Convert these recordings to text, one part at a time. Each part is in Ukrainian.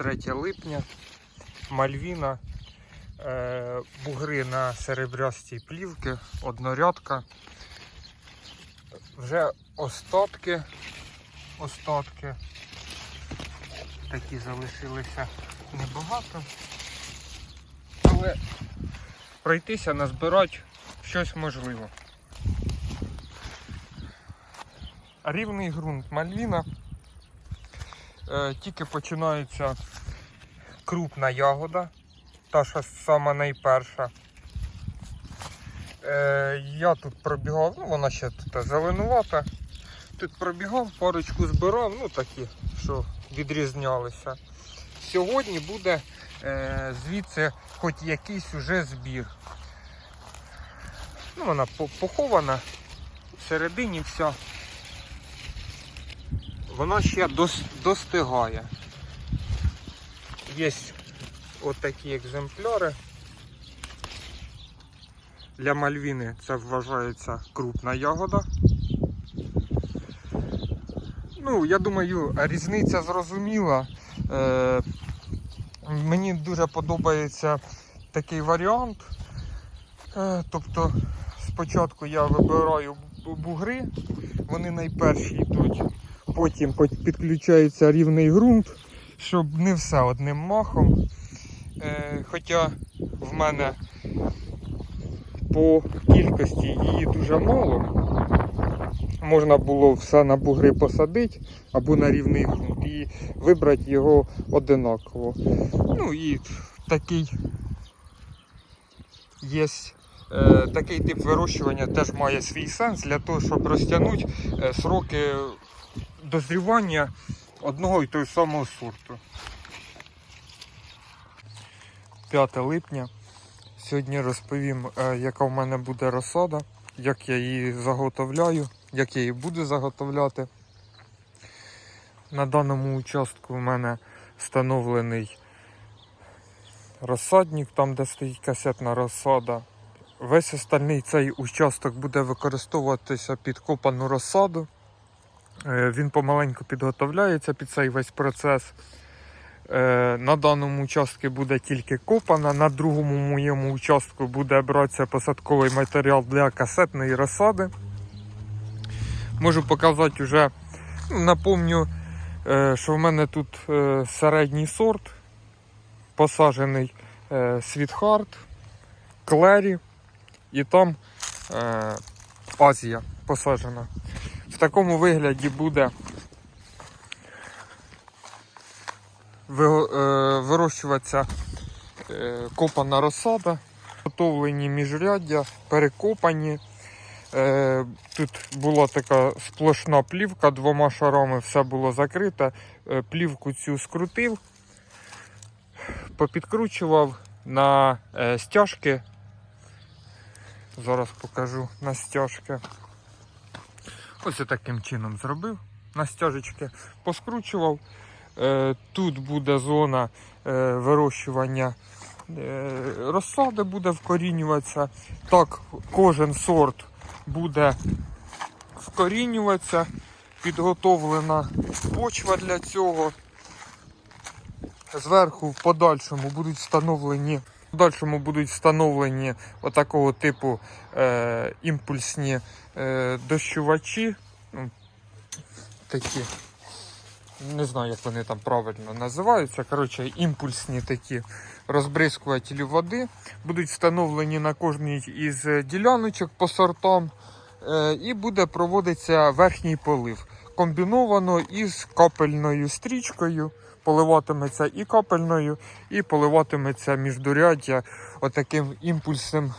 23 липня, Мальвіна, е, бугри на серебрястій плівки, однорядка. Вже остатки, остатки. Такі залишилися небагато. Але пройтися, назбирати щось можливо. Рівний ґрунт Мальвіна. Е, тільки починається крупна ягода, та що сама найперша. Е, я тут пробігав, ну вона ще тут зеленувата. Тут пробігав, парочку збирав, ну такі, що відрізнялися. Сьогодні буде е, звідси хоч якийсь уже збір. Ну, вона похована всередині вся. Вона ще дос- достигає. Є отакі екземпляри. Для мальвіни це вважається крупна ягода. Ну, я думаю, різниця зрозуміла. Е, мені дуже подобається такий варіант. Е, тобто спочатку я вибираю бугри, вони найперші йдуть, потім підключається рівний ґрунт, щоб не все одним махом. Е, хоча в мене по кількості її дуже мало. Можна було все на бугри посадити або на рівний ґрунт і вибрати його одинаково. Ну і такий є е, такий тип вирощування теж має свій сенс для того, щоб розтягнути е, сроки дозрівання одного і того самого сорту. 5 липня. Сьогодні розповім, е, яка в мене буде розсада, як я її заготовляю, як я її буду заготовляти. На даному участку в мене встановлений розсадник, там де стоїть касетна розсада. Весь остальний цей участок буде використовуватися під копану розсаду. Е, Він помаленьку підготовляється під цей весь процес. Е, На даному участку буде тільки копана, на другому моєму участку буде братися посадковий матеріал для касетної розсади. Можу показати вже, ну, напомню, е, що в мене тут середній сорт, посаджений Світхарт, Клері і там Азія посаджена. Такому вигляді буде е, вирощуватися е, копана розсада, готовлені міжряддя, перекопані. Е, Тут була така сплошна плівка двома шарами, все було закрите. Плівку цю скрутив, попідкручував на стяжки. Зараз покажу на стяжки. Ось таким чином зробив на стяжечки, поскручував. Е, Тут буде зона е, вирощування е, розсади, буде вкорінюватися. Так, кожен сорт буде вкорінюватися, підготовлена почва для цього. Зверху в подальшому будуть встановлені. В подальшому будуть встановлені отакого типу е, імпульсні е, дощувачі. Ну, такі не знаю, як вони там правильно називаються. Коротше, імпульсні такі розбризкувателі води будуть встановлені на кожній із діляночок по сортам. Е, І буде проводитися верхній полив. Комбіновано із капельною стрічкою. Поливатиметься і капельною, і поливатиметься міждуряддя отаким імпульсним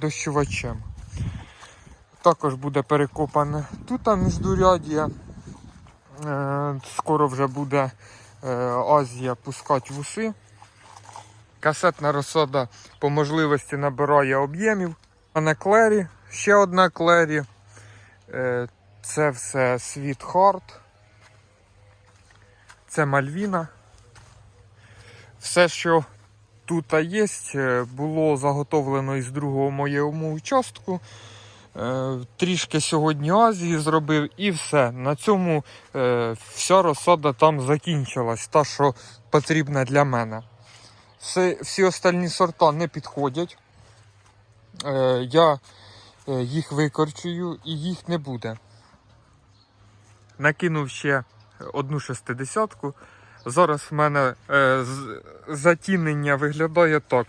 дощувачем. Також буде перекопане тут міждуряддя. Е, Скоро вже буде е, Азія пускати вуси. Касетна розсада по можливості набирає об'ємів. А на клері, ще одна клері. Е, Це все світ Харт. Це Мальвіна. Все, що тут є, е, було заготовлено із другого моєму участку. Е, трішки сьогодні Азії зробив і все. На цьому е, вся розсада там закінчилась, та, що потрібна для мене. Всі, всі остальні сорта не підходять. Я їх викорчую і їх не буде. Накинув ще одну шестидесятку. Зараз в мене е, затінення виглядає так: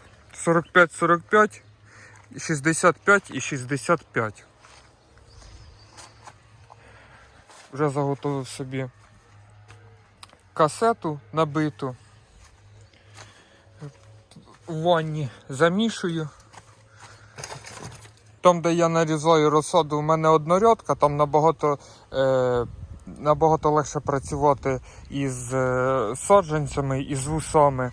45-45, 65 і 65. Вже заготовив собі касету набиту. В ванні замішую. Там, де я нарізаю розсаду, у мене однорядка, там набагато, е, набагато легше працювати із е, саджанцями і з вусами,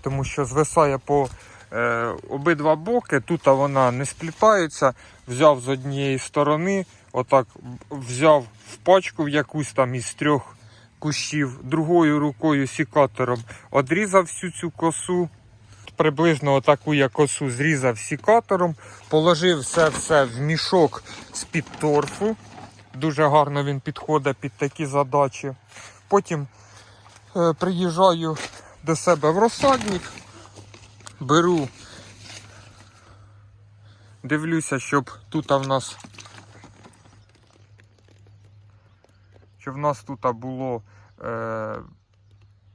тому що звисає по е, обидва боки. Тут вона не сплітається. Взяв з однієї сторони, отак взяв в пачку в якусь там із трьох кущів, другою рукою сікатором одрізав всю цю косу. Приблизно отаку я косу зрізав сікатором, положив все в мішок з-під торфу. Дуже гарно він підходить під такі задачі. Потім е, приїжджаю до себе в розсадник, беру, дивлюся, щоб тут в нас щоб в нас тут було е,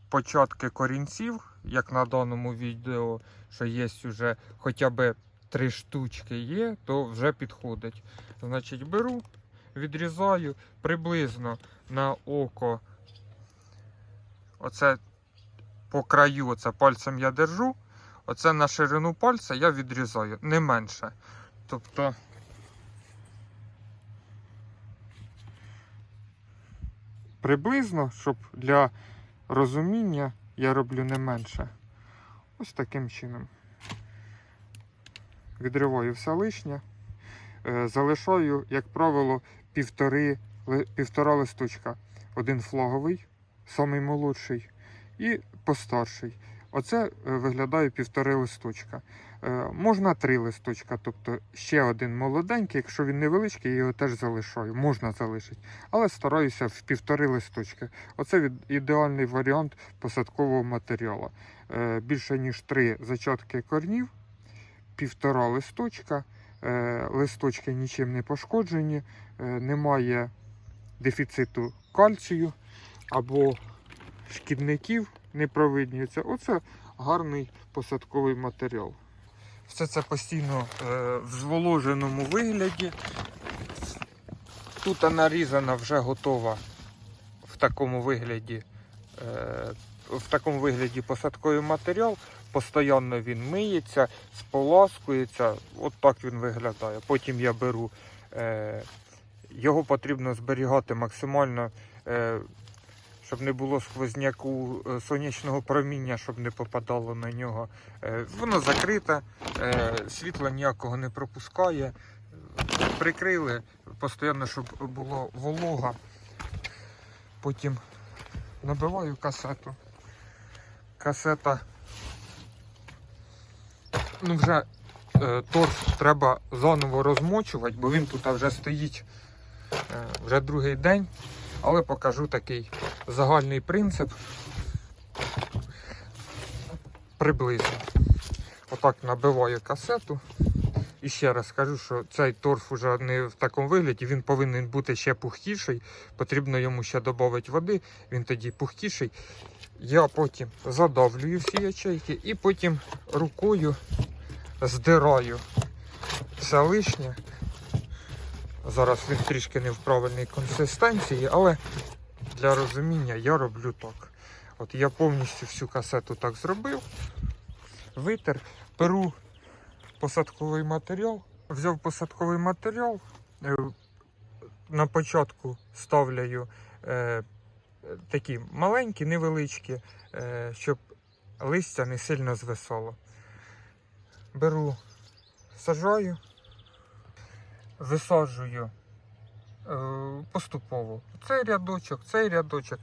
початки корінців, як на даному відео, що є вже хоча б три штучки є, то вже підходить. Значить, беру, відрізаю приблизно на око. Оце по краю, оце пальцем я держу. Оце на ширину пальця я відрізаю, не менше. Тобто. Приблизно, щоб для розуміння я роблю не менше. Ось таким чином. Відриваю все лишнє. Е, Залишаю, як правило, півтори, півтора листочка. Один флаговий, самий молодший, і постарший. Оце е, виглядає півтори листочка. Е, Можна три листочка, тобто ще один молоденький, якщо він невеличкий, я його теж залишаю. Можна залишити. Але стараюся в півтори листочки. Оце від, ідеальний варіант посадкового матеріалу. Е, Більше ніж три зачатки корнів, півтора листочка. Е, Листочки нічим не пошкоджені, е, немає дефіциту кальцію або шкідників не провиднюється. Оце гарний посадковий матеріал. Все це постійно е, в зволоженому вигляді. Тут нарізана вже готова в такому вигляді. В такому вигляді посадковий матеріал. Постійно він миється, споласкується. От так він виглядає. Потім я беру. Е, його потрібно зберігати максимально, е, щоб не було сквозняку е, сонячного проміння, щоб не попадало на нього. Е, воно закрите, е, світла ніякого не пропускає. Прикрили постійно, щоб було волога. Потім набиваю касету. Касета. Ну, вже е, торф треба заново розмочувати, бо він тут вже стоїть е, вже другий день. Але покажу такий загальний принцип. Приблизно. Отак набиваю касету. І ще раз скажу, що цей торф уже не в такому вигляді, він повинен бути ще пухтіший. Потрібно йому ще додати води, він тоді пухтіший. Я потім задавлюю всі ячейки і потім рукою здираю все лишнє. Зараз він трішки не в консистенції, але для розуміння я роблю так. От я повністю всю касету так зробив, витер, беру посадковий матеріал, взяв посадковий матеріал, е, на початку ставляю е, такі маленькі, невеличкі, е, щоб листя не сильно звисало. Беру, сажаю, висаджую е, поступово цей рядочок, цей рядочок.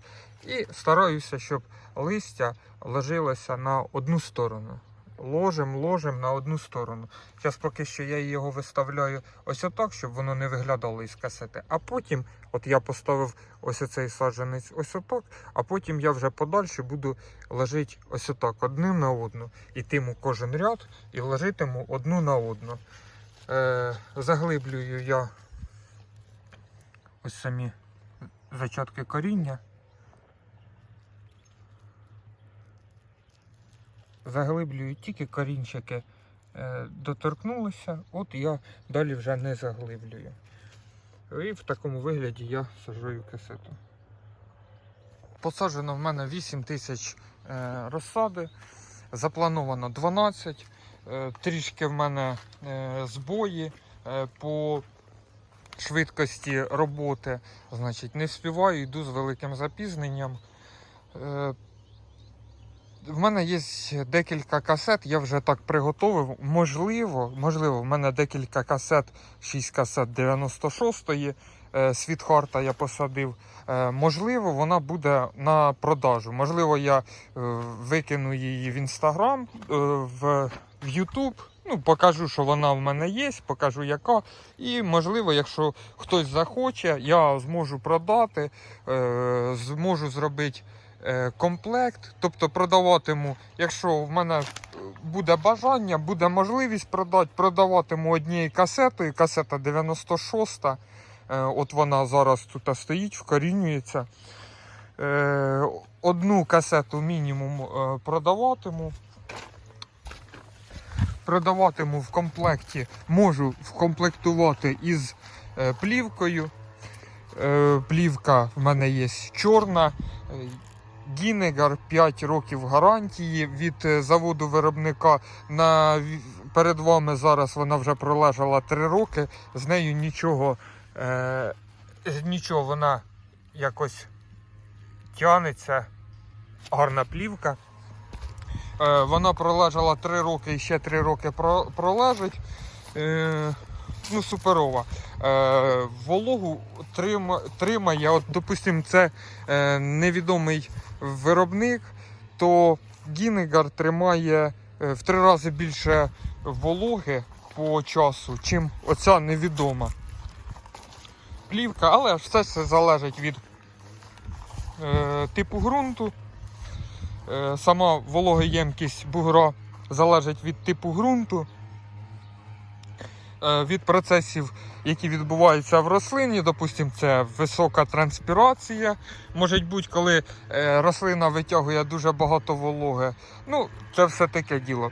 І стараюся, щоб листя ложилося на одну сторону. Ложим, ложим на одну сторону. Зараз поки що я його виставляю ось отак, щоб воно не виглядало із касети. А потім, от я поставив ось оцей саджанець ось отак, а потім я вже подальше буду ложити ось отак, одну на одну. Ітиму кожен ряд і ложитиму одну на одну. Е, заглиблюю я ось самі зачатки коріння. Заглиблюю тільки корінчики е, доторкнулися, от я далі вже не заглиблюю. І в такому вигляді я сажую касету. Посаджено в мене 8 тисяч е, розсади, заплановано 12. Е, трішки в мене збої по швидкості роботи. Значить, не вспіваю, йду з великим запізненням. В мене є декілька касет, я вже так приготовив. Можливо, можливо, в мене декілька касет, 6 касет 96-ї е, Світхарта я посадив. Е, можливо, вона буде на продажу. Можливо, я е, викину її в інстаграм, е, в, Ютуб. Ну, покажу, що вона в мене є, покажу яка. І можливо, якщо хтось захоче, я зможу продати, е, зможу зробити комплект, тобто продаватиму, якщо в мене е, буде бажання, буде можливість продати, продаватиму однією касетою, касета 96. Е, от вона зараз тут стоїть, вкорінюється. Е, одну касету мінімум е, продаватиму. Продаватиму в комплекті, можу вкомплектувати із е, плівкою. Е, плівка в мене є чорна. Гінегар 5 років гарантії від е, заводу виробника. На, перед вами зараз вона вже пролежала 3 роки. З нею нічого, е, нічого вона якось тягнеться. Гарна плівка. Е, вона пролежала 3 роки і ще 3 роки про, пролежить. Е, ну, суперова. Е, вологу трима, тримає, от, допустимо, це е, невідомий виробник, то Гінегар тримає е, в три рази більше вологи по часу, чим оця невідома плівка, але все це залежить від е, типу ґрунту. Е, сама вологоємкість бугра залежить від типу ґрунту, від процесів, які відбуваються в рослині. Допустимо, це висока транспірація. Може бути, коли е, рослина витягує дуже багато вологи. Ну, це все таке діло.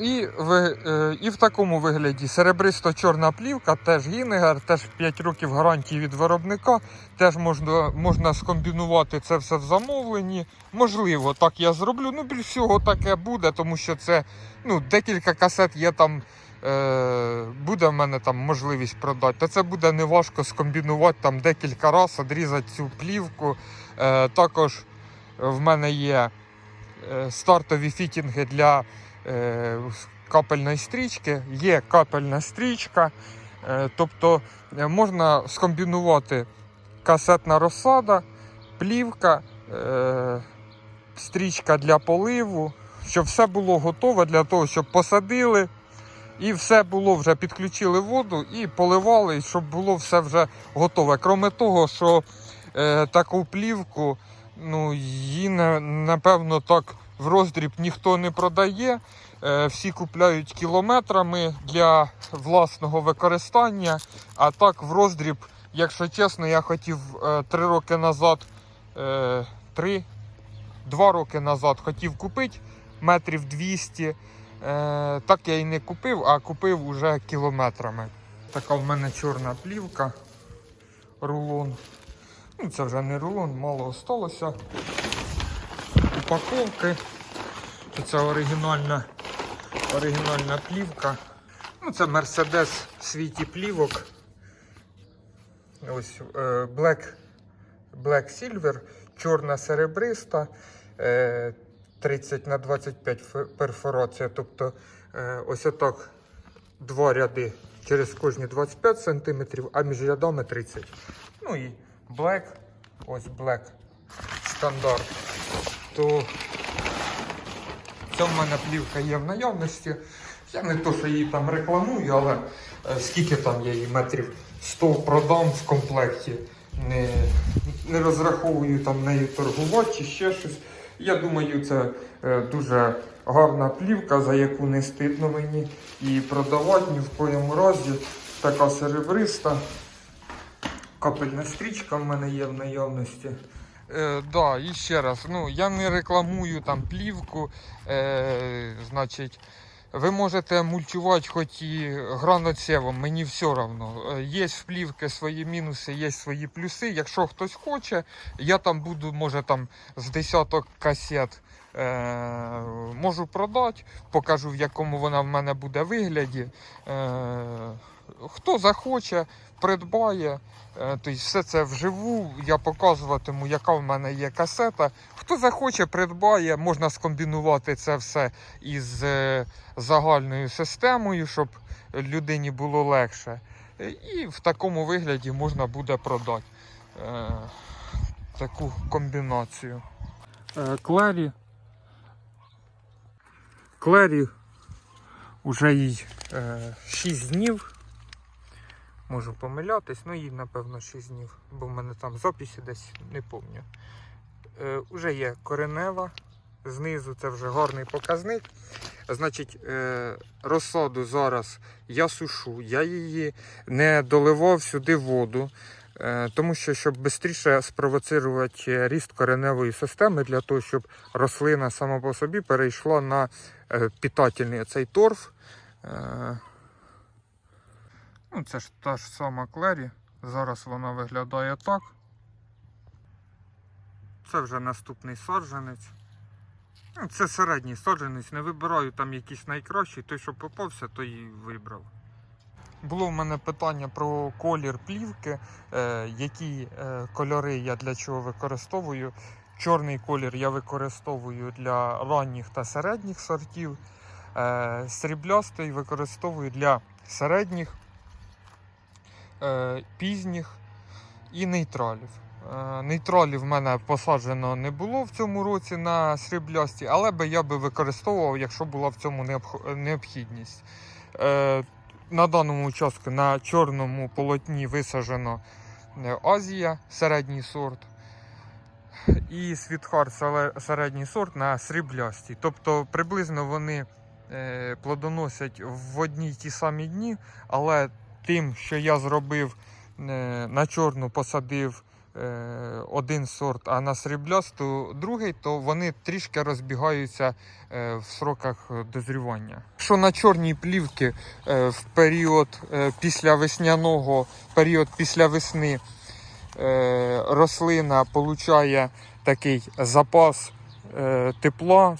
І в, е, і в такому вигляді серебристо-чорна плівка, теж Гінегар, теж 5 років гарантії від виробника. Теж можна, можна скомбінувати це все в замовленні. Можливо, так я зроблю. Ну, більш всього таке буде, тому що це ну, декілька касет є там. Е, буде в мене там можливість продати, то це буде неважко скомбінувати там декілька разів, відрізати цю плівку. Е, також в мене є е, стартові фітінги для капельної стрічки, є капельна стрічка, тобто можна скомбінувати касетна розсада, плівка, стрічка для поливу, щоб все було готове для того, щоб посадили. І все було вже підключили воду і поливали, щоб було все вже готове. Кроме того, що е, таку плівку, ну, її на- напевно так в роздріб ніхто не продає. Е, всі купляють кілометрами для власного використання. А так в роздріб, якщо чесно, я хотів е, три роки назад, е, три, два роки назад хотів купити метрів 200. Е, так я і не купив, а купив уже кілометрами. Така в мене чорна плівка, рулон. Ну, це вже не рулон, мало осталося. Упаковки. Це оригінальна, оригінальна плівка. Ну, це Mercedes в світі плівок. Ось е, Black, Black Silver, чорна серебриста. Е, 30 на 25 фе- перфорація. Тобто е, ось отак два ряди через кожні 25 см, а між рядами 30 Ну і Black, ось Black стандарт. То Ця в мене плівка є в наявності. Я не то, що її там рекламую, але е, скільки там я її метрів 100 продам в комплекті. Не, не розраховую там нею торгувати чи ще щось. Я думаю, це е, дуже гарна плівка, за яку не стидно мені і продавати ні в коєму разі. Така серебриста. Капельна стрічка в мене є в наявності. Е, да, і ще раз, ну я не рекламую там плівку. Е, значить, ви можете мульчувати хоч і граноцевом, мені все одно. Е, Є в плівки свої мінуси, є свої плюси. Якщо хтось хоче, я там буду, може там з десяток касет. Е, можу продати, покажу в якому вона в мене буде вигляді. Е, хто захоче, придбає. Тобто все це вживу, я показуватиму, яка в мене є касета. Хто захоче, придбає, можна скомбінувати це все із е, загальною системою, щоб людині було легше. Е, І в такому вигляді можна буде продати таку комбінацію. Клері. Клері вже їй е, 6 днів. Можу помилятись, ну їй напевно 6 днів, бо в мене там записі десь не пам'ятаю. Е, уже є коренева, знизу це вже гарний показник. Значить, е, розсаду зараз я сушу, я її не доливав сюди воду, е, тому що щоб швидше спровоцирувати ріст кореневої системи, для того, щоб рослина сама по собі перейшла на е, питательний цей торф. Е, Ну, це ж та ж сама Клері. Зараз вона виглядає так. Це вже наступний саджанець. Ну, Це середній саджанець. Не вибираю там якийсь найкращий. Той, що попався, той і вибрав. Було в мене питання про колір плівки, е, які е, кольори я для чого використовую. Чорний колір я використовую для ранніх та середніх сортів. Е, сріблястий використовую для середніх пізніх і нейтралів. Е, нейтралів в мене посаджено не було в цьому році на сріблясті, але би я би використовував, якщо була в цьому необхідність. Е, на даному участку на чорному полотні висаджено е, Азія, середній сорт. І світхар середній сорт на сріблясті. Тобто приблизно вони е, плодоносять в одні й ті самі дні, але тим, що я зробив е, на чорну посадив е, один сорт, а на сріблясту другий, то вони трішки розбігаються е, в сроках дозрівання. Що на чорній плівки е, в період після весняного, період після весни рослина получає такий запас тепла,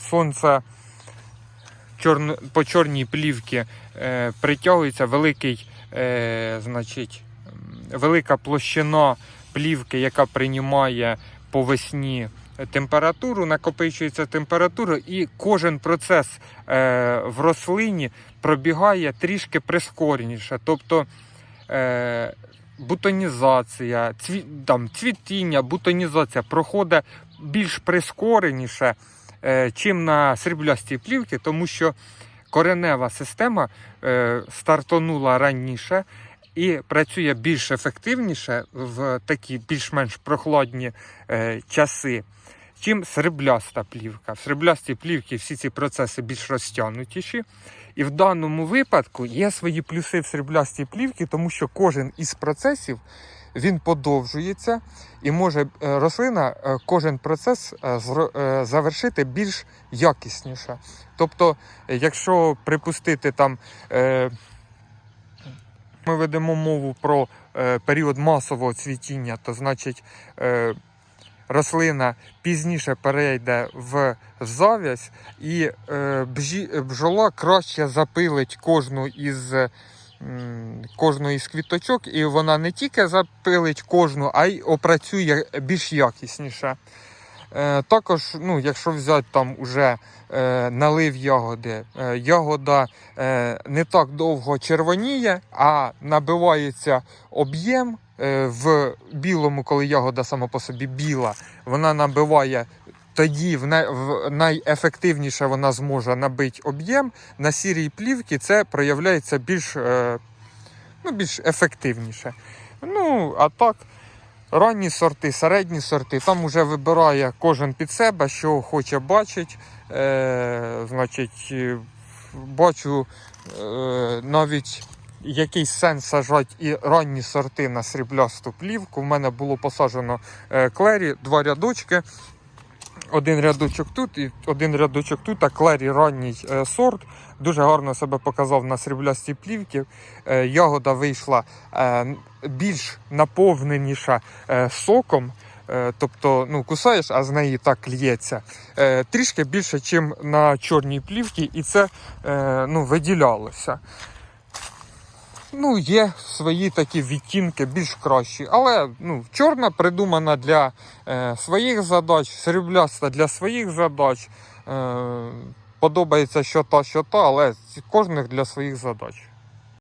чорн, по чорній плівці притягується великий, е, значить, велика площина плівки, яка приймає по весні температуру, накопичується температура, і кожен процес е, в рослині пробігає трішки прискореніше. Тобто е, бутонізація, цві, там, цвітіння, бутонізація проходить більш прискореніше, е, чим на сріблястій плівці, тому що коренева система е, стартонула раніше і працює більш ефективніше в такі більш-менш прохладні е, часи, чим срібляста плівка. В сріблястій плівці всі ці процеси більш розтягнутіші. І в даному випадку є свої плюси в сріблястій плівці, тому що кожен із процесів він подовжується і може е, рослина е, кожен процес е, завершити більш якісніше. Тобто, якщо припустити там, ми ведемо мову про період масового цвітіння, то значить рослина пізніше перейде в завязь, і бджола краще запилить кожну із. М, Кожну із квіточок, і вона не тільки запилить кожну, а й опрацює більш якісніше. Е, також, ну, якщо взяти там уже е, налив ягоди, е, ягода не так довго червоніє, а набивається об'єм в білому, коли ягода сама по собі біла, вона набиває тоді в най, в найефективніше вона зможе набити об'єм. На сірій плівці це проявляється більш, е, ну, більш ефективніше. Ну, а так, ранні сорти, середні сорти, там вже вибирає кожен під себе, що хоче бачити. Е, значить, е, бачу е, навіть якийсь сенс сажати і ранні сорти на сріблясту плівку. У мене було посаджено е, клері, два рядочки. Один рядочок тут і один рядочок тут, а клері ранній е, сорт. Дуже гарно себе показав на сріблястій плівці. Е, ягода вийшла е, більш наповненіша соком. Тобто, ну, кусаєш, а з неї так лється. Трішки більше, ніж на чорній плівці, і це ну, виділялося. Ну, є свої такі відтінки більш кращі, але ну, чорна придумана для е, своїх задач, срібляста для своїх задач. Е, подобається що та, що та, але кожних для своїх задач.